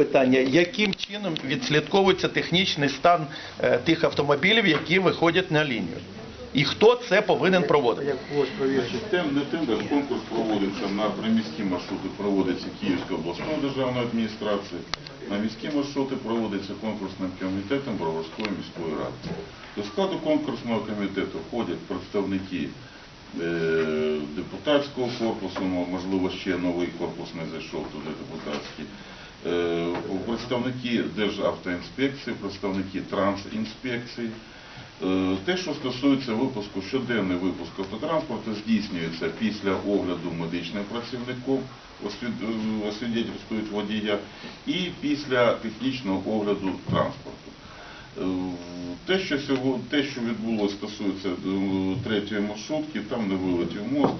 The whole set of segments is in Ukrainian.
питання, яким чином відслідковується технічний стан е, тих автомобілів, які виходять на лінію? І хто це повинен проводити? Тем, не тендер, конкурс проводиться на приміські маршрути, проводиться Київською обласною державною адміністрацією, на міські маршрути проводиться конкурсним комітетом Броварської міської ради. До складу конкурсного комітету входять представники е, депутатського корпусу, ну, можливо, ще новий корпус не зайшов туди депутатський, представники Державтоінспекції, представники Трансінспекції. Е, Те, що стосується випуску, щоденний випуск автотранспорту здійснюється після огляду медичним працівником, е, водія, і після технічного огляду транспорту. Е, Те, що сьогодні, те, що відбулося, стосується е, третьої маршрутки, там не вилетів мост,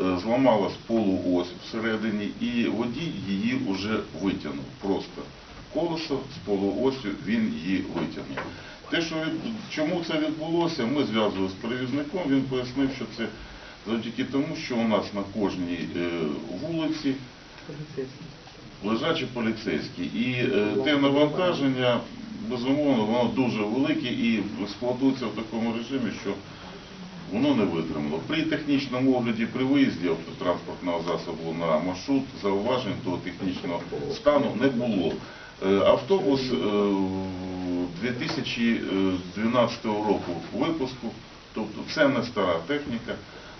е, зламалась полуось всередині, і водій її вже витягнув просто колесо з полуосю він її витягнув. Те, що від- чому це відбулося, ми зв'язувалися з перевізником, він пояснив, що це завдяки тому, що у нас на кожній е, вулиці лежачі поліцейські. І е, те навантаження, безумовно, воно дуже велике і експлуатується в такому режимі, що воно не витримало. При технічному огляді при виїзді автотранспортного засобу на маршрут зауважень до технічного стану не було. Е, Автобус е, 2012 року випуску, тобто це не стара техніка.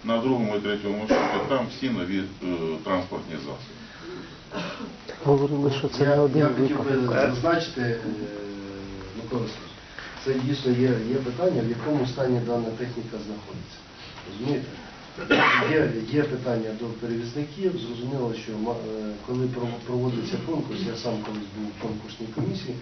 На другому і третьому маршруті там всі нові е, транспортні засоби. Говорили, що це не один я хотів би зазначити, е, Микола це дійсно є, є питання, в якому стані дана техніка знаходиться. Розумієте? Є, є питання до перевізників. Зрозуміло, що е, коли проводиться конкурс, я сам колись був в конкурсній комісії,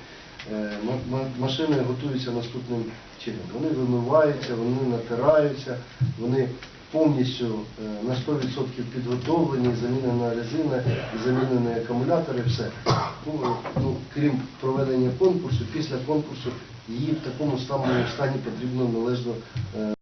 е, ма- ма- машини готуються наступним чином. Вони вимиваються, вони натираються, вони повністю е, на 100% підготовлені, замінена резина, замінені акумулятори, все. Ну, ну, крім проведення конкурсу, після конкурсу її в такому самому стані потрібно належно е,